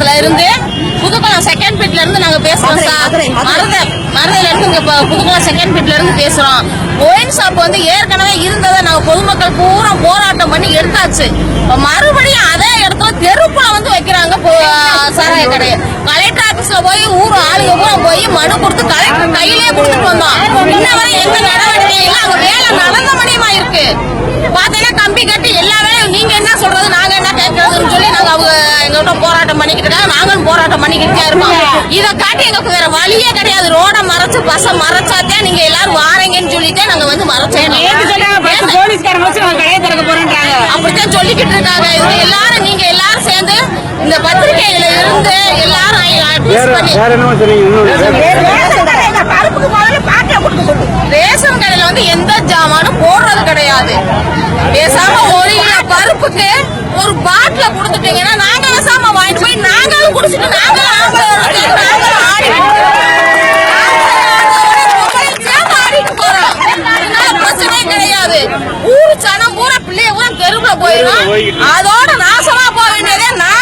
மண்டபத்துல இருந்து புதுக்குளம் செகண்ட் பீட்ல இருந்து நாங்க பேசுறோம் சார். மருத மருதையில இருந்து இங்க புதுக்குளம் செகண்ட் பீட்ல இருந்து பேசுறோம். ஒயின் ஷாப் வந்து ஏற்கனவே இருந்ததை நாங்க பொதுமக்கள் பூரா போராட்டம் பண்ணி எடுத்தாச்சு. மறுபடியும் அதே இடத்துல தெருப்புல வந்து வைக்கிறாங்க சாராய கடையை கலெக்டர் ஆபீஸ்ல போய் ஊர் ஆளுங்க பூரா போய் மனு கொடுத்து கலெக்டர் கையிலேயே கொடுத்துட்டு வந்தோம். இன்ன வரை எந்த நடவடிக்கை இல்ல. அங்க வேலை நடந்த மணியமா இருக்கு? பாத்தீங்கன்னா கம்பி கட்டி எல்லா வேலையும் நீங்க என்ன சொல்றது நாங்க என்ன கேட்கறதுன்னு சொல்லி நாங்க அவங்க எங்கள்கிட்ட போராட்டம் பண்ணிக்கிட்டு இருக்காங்க நாங்களும் போராட்டம் பண்ணிக்கிட்டு இருக்கோம். இதை காட்டி எங்களுக்கு வேற வழியே கிடையாது. ரோட மறைச்சு பஸ்ஸை மறைச்சாத்தே நீங்க எல்லாரும் வாரீங்கன்னு சொல்லிட்டே நாங்க வந்து மறைச்சோம். அப்படித்தான் சொல்லிக்கிட்டு இருக்காங்க. இவங்க எல்லாரும் நீங்க எல்லாரும் சேர்ந்து இந்த பத்திரிகையில இருந்து எல்லாரும் ரேஷன் கடையில ரேஷன் வந்து எந்த ஜாமானும் போடுறது கிடையாது. பேசாம ஒரு கிலோ பருப்புக்கு ஒரு பாட்டில கொடுத்துட்டீங்கன்னா நாங்க பேசாம வாங்கிட்டு போய் நாங்களும் குடிச்சிட்டு நாங்களும் ஆம்பளை ஆடிட்டு கிடையாது ஊரு சனம் பூரா பிள்ளைய பூரா தெருவுல போயிடும் அதோட நாசமா போக வேண்டியதே நாடே